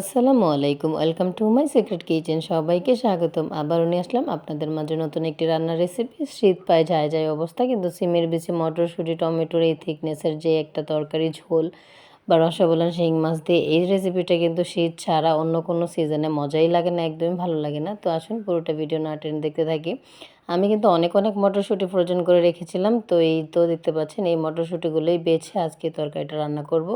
আসসালামু আলাইকুম, welcome to my secret kitchen. সবাইকে স্বাগতম। আবারও নিয়ে আসলাম আপনাদের মাঝে নতুন একটি রান্নার রেসিপি শীত পায় যায় যায় অবস্থা, কিন্তু সিমের বেশি মটরশুঁটি, টমেটোর এই থিকনেসের যে একটা তরকারি ঝোল বা রসগোল্লা, শিং মাছ দিয়ে এই রেসিপিটা কিন্তু শীত ছাড়া অন্য কোনো সিজনে মজাই লাগে না, একদমই ভালো লাগে না। তো আসুন পুরোটা ভিডিও না টেনে দেখতে থাকি। আমি কিন্তু অনেক অনেক মটরশুঁটি ফ্রোজেন করে রেখেছিলাম। তো এই তো দেখতে পাচ্ছেন, এই মটরশুঁটিগুলোই বেছে আজকে তরকারিটা রান্না করব।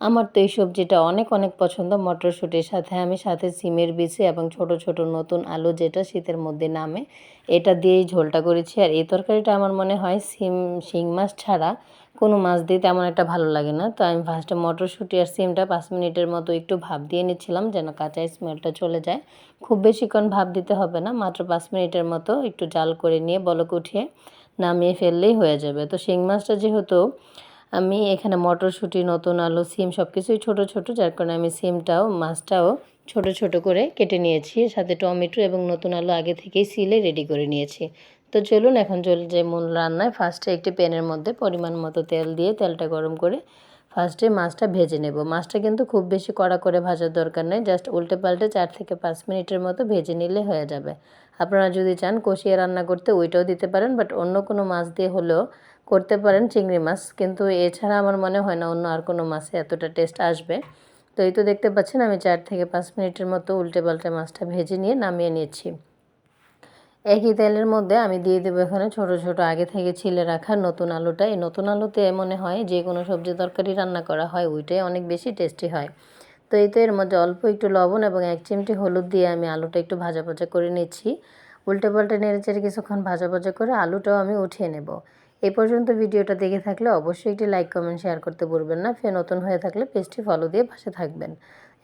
আমার তো এই সবজিটা অনেক অনেক পছন্দ। মটরশুঁটির সাথে আমি সাথে সিমের বিচি এবং ছোট ছোট নতুন আলু যেটা শীতের মধ্যে নামে, এটা দিয়েই ঝোলটা করেছি। আর এই তরকারিটা আমার মনে হয় সিম, শিং মাছ ছাড়া কোনো মাছ দিয়ে তেমন একটা ভালো লাগে না। তো আমি ফার্স্টে মটরশুঁটি আর সিমটা পাঁচ মিনিটের মতো একটু ভাপ দিয়ে নিচ্ছিলাম যেন কাঁচা স্মেলটা চলে যায়। খুব বেশিক্ষণ ভাপ দিতে হবে না, মাত্র পাঁচ মিনিটের মতো একটু জাল করে নিয়ে বলক উঠিয়ে নামিয়ে ফেললেই হয়ে যাবে। তো শিং মাছটা যেহেতু আমি এখানে মটরশুঁটি, নতুন আলু, সিম সব কিছুই ছোটো ছোটো, যার কারণে আমি সিমটাও, মাছটাও ছোট ছোট করে কেটে নিয়েছি। সাথে টমেটো এবং নতুন আলু আগে থেকেই সিলে রেডি করে নিয়েছি। তো চলুন এখন চলে যে মূল রান্নায় ফার্স্টে একটি প্যানের মধ্যে পরিমাণ মতো তেল দিয়ে তেলটা গরম করে ফার্স্টে মাছটা ভেজে নেব। মাছটা কিন্তু খুব বেশি কড়া করে ভাজার দরকার নেই জাস্ট উল্টে পাল্টে চার থেকে পাঁচ মিনিটের মতো ভেজে নিলে হয়ে যাবে। আপনারা যদি চান কষিয়ে রান্না করতে ওইটাও দিতে পারেন বাট অন্য কোনো মাছ দিয়ে হলেও করতে পারেন চিংড়ি মাছ। কিন্তু এছাড়া আমার মনে হয় না অন্য আর কোনো মাছে এতটা টেস্ট আসবে। তো এই তো দেখতে পাচ্ছেন আমি চার থেকে পাঁচ মিনিটের মতো উল্টে পাল্টে মাছটা ভেজে নিয়ে নামিয়ে নিচ্ছি। একই তেলের মধ্যে আমি দিয়ে দেবো এখানে ছোট ছোট আগে থেকে ছিলে রাখা নতুন আলুটা। এই নতুন আলুতে মনে হয় যে কোনো সবজি তরকারি রান্না করা হয়, ওইটাই অনেক বেশি টেস্টি হয়। তো এই তো এর মধ্যে অল্প একটু লবণ এবং এক চিমটি হলুদ দিয়ে আমি আলুটা একটু ভাজা ভাজা করে নিচ্ছি। উল্টে পাল্টে নেড়ে চেড়ে কিছুক্ষণ ভাজা ভাজা করে আলুটাও আমি উঠিয়ে নেব। এ পর্যন্ত ভিডিওটা দেখে থাকলে অবশ্যই একটি লাইক কমেন্ট শেয়ার করতে ভুলবেন না। ফের নতুন হয়ে থাকলে পেজটি ফলো দিয়ে পাশে থাকবেন।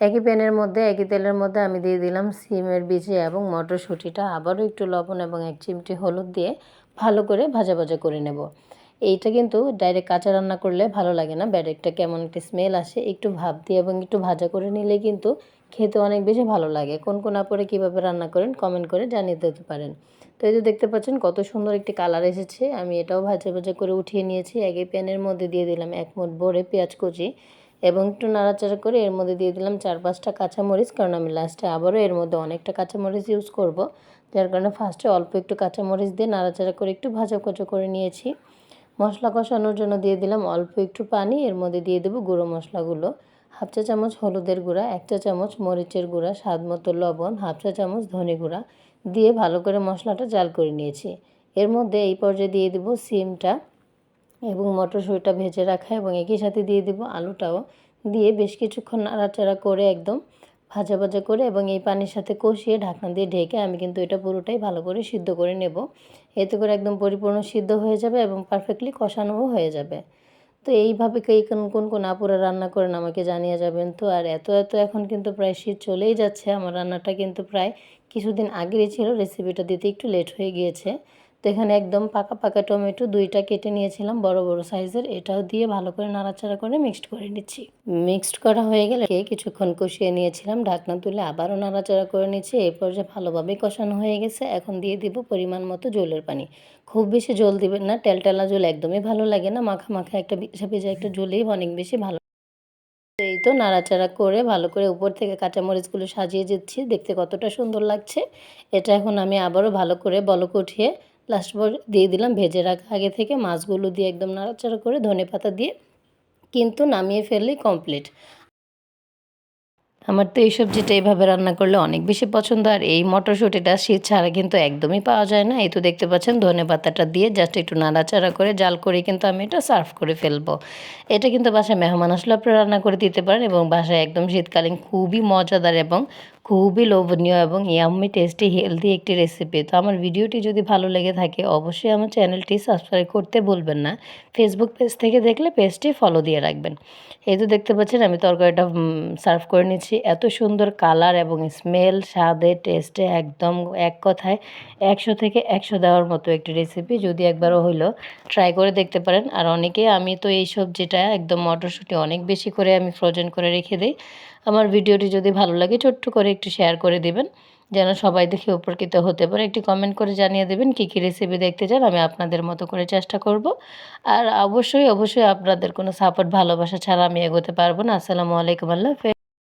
একই প্যানের মধ্যে, একই তেলের মধ্যে আমি দিয়ে দিলাম সিমের বীজে এবং মটরশুঁটিটা। আবারও একটু লবণ এবং এক চিমটি হলুদ দিয়ে ভালো করে ভাজা ভাজা করে নেব। এইটা কিন্তু ডাইরেক্ট কাঁচা রান্না করলে ভালো লাগে না। ব্যাডেকটা কেমন একটা স্মেল আসে, একটু ভাব দিয়ে এবং একটু ভাজা করে নিলে কিন্তু খেতে অনেক বেশি ভালো লাগে। কোন কোন আপরে কীভাবে রান্না করেন কমেন্ট করে জানিয়ে দিতে পারেন। তো এই যে দেখতে পাচ্ছেন কত সুন্দর একটি কালার এসেছে। আমি এটাও ভাজা ভাজা করে উঠিয়ে নিয়েছি। আগে প্যানের মধ্যে দিয়ে দিলাম এক মুঠ ভরে পেঁয়াজ কুচি। এবং একটু নাড়াচাড়া করে এর মধ্যে দিয়ে দিলাম চার পাঁচটা কাঁচামরিচ, কারণ আমি লাস্টে আবারও এর মধ্যে অনেকটা কাঁচামরিচ ইউজ করব। যার কারণে ফার্স্টে অল্প একটু কাঁচামরিচ দিয়ে নাড়াচাড়া করে একটু ভাজা কচো করে নিয়েছি। মশলা কষানোর জন্য দিয়ে দিলাম অল্প একটু পানি, এর মধ্যে দিয়ে দেবো গুঁড়ো মশলাগুলো। হাফ চা চামচ হলুদের গুঁড়া, এক চা চামচ মরিচের গুঁড়া, স্বাদ মতো লবণ, হাফ চা চামচ ধনে গুঁড়া দিয়ে ভালো করে মশলাটা জাল করে নিয়েছি। এর মধ্যে এই পর্যায়ে দিয়ে দেবো সিমটা। এবং মটরশুঁটিটা ভেজে রাখা এবং একই সাথে দিয়ে দেবো আলুটাও। দিয়ে বেশ কিছুক্ষণ নাড়াচাড়া করে একদম ভাজা ভাজা করে এবং এই পানির সাথে কষিয়ে ঢাকনা দিয়ে ঢেকে আমি কিন্তু এটা পুরোটাই ভালো করে সিদ্ধ করে নেব। এতে করে একদম পরিপূর্ণ সিদ্ধ হয়ে যাবে এবং পারফেক্টলি কষানোও হয়ে যাবে। তো এইভাবে কে কোন কোন কোন আপুরা রান্না করেন আমাকে জানিয়ে যাবেন তো। আর এত এত এখন কিন্তু প্রায় শীত চলেই যাচ্ছে। আমার রান্নাটা কিন্তু প্রায় কিছুদিন আগেই ছিল রেসিপিটা দিতে একটু লেট হয়ে গিয়েছে। তো এখানে একদম পাকা পাকা টমেটো দুইটা কেটে নিয়েছিলাম, বড় বড় সাইজের। এটাও দিয়ে ভালো করে নাড়াচাড়া করে মিক্সড করে নিচ্ছি। মিক্সড করা হয়ে গেলে কিছুক্ষণ কষিয়ে নিয়েছিলাম, ঢাকনা তুলে আবারও নাড়াচাড়া করে নিচ্ছি। এরপর যে ভালোভাবে কষানো হয়ে গেছে। এখন দিয়ে দিব পরিমাণ মতো জলের পানি। খুব বেশি জল দিবেন না, টেলটেলা জল একদমই ভালো লাগে না। মাখা মাখা একটা ভিজা ভিজা একটা জলেই অনেক বেশি ভালো। এই তো নাড়াচাড়া করে ভালো করে উপর থেকে কাঁচামরিচগুলো সাজিয়ে দিচ্ছি। দেখতে কতটা সুন্দর লাগছে। এটা এখন আমি আবারও ভালো করে বলক উঠিয়ে লাস্ট পর দিয়ে দিলাম, ভেজে রাখা। আগে থেকে মাছগুলো দিয়ে একদম নাড়াচাড়া করে ধনে পাতা দিয়ে কিন্তু নামিয়ে ফেললেই কমপ্লিট আমার তো এই সবজিটা এইভাবে রান্না করলে অনেক বেশি পছন্দ, আর এই মটরশুঁটিটা শীত ছাড়া কিন্তু একদমই পাওয়া যায় না। এই তো দেখতে পাচ্ছেন, ধনে পাতাটা দিয়ে জাস্ট একটু নাড়াচাড়া করে জাল করে কিন্তু আমি এটা সার্ভ করে ফেলব। এটা কিন্তু বাসায় মেহমান আসলে আপনি রান্না করে দিতে পারেন এবং বাসায় একদম শীতকালীন খুবই মজাদার এবং খুবই লোভনীয় এবং ইয়াম্মি টেস্টি হেলদি একটি রেসিপি তো আমার ভিডিওটি যদি ভালো লেগে থাকে, অবশ্যই আমার চ্যানেলটি সাবস্ক্রাইব করতে বলবেন না। ফেসবুক পেজ থেকে দেখলে পেজটি ফলো দিয়ে রাখবেন। এই তো দেখতে পাচ্ছেন, আমি তরকারিটা সার্ভ করে নিচ্ছি। এত সুন্দর কালার এবং স্মেল স্বাদে টেস্টে একদম এক কথায় একশো থেকে একশো দেওয়ার মতো একটি রেসিপি যদি একবারও হইল ট্রাই করে দেখতে পারেন। আর অনেকে, আমি তো এই সবজিটা একদম মটরশুঁটি অনেক বেশি করে আমি ফ্রোজেন করে রেখে দিই। আমার ভিডিওটি যদি ভালো লাগে, ছোট্ট করে একটু শেয়ার করে দেবেন, যেন সবাই দেখে উপকৃত হতে পারে। একটি কমেন্ট করে জানিয়ে দেবেন কী কী রেসিপি দেখতে চান, আমি আপনাদের মতো করে চেষ্টা করব। আর অবশ্যই অবশ্যই আপনাদের কোনো সাপোর্ট ভালোবাসা ছাড়া আমি এগোতে পারব না। আসসালামু আলাইকুম, আল্লাহ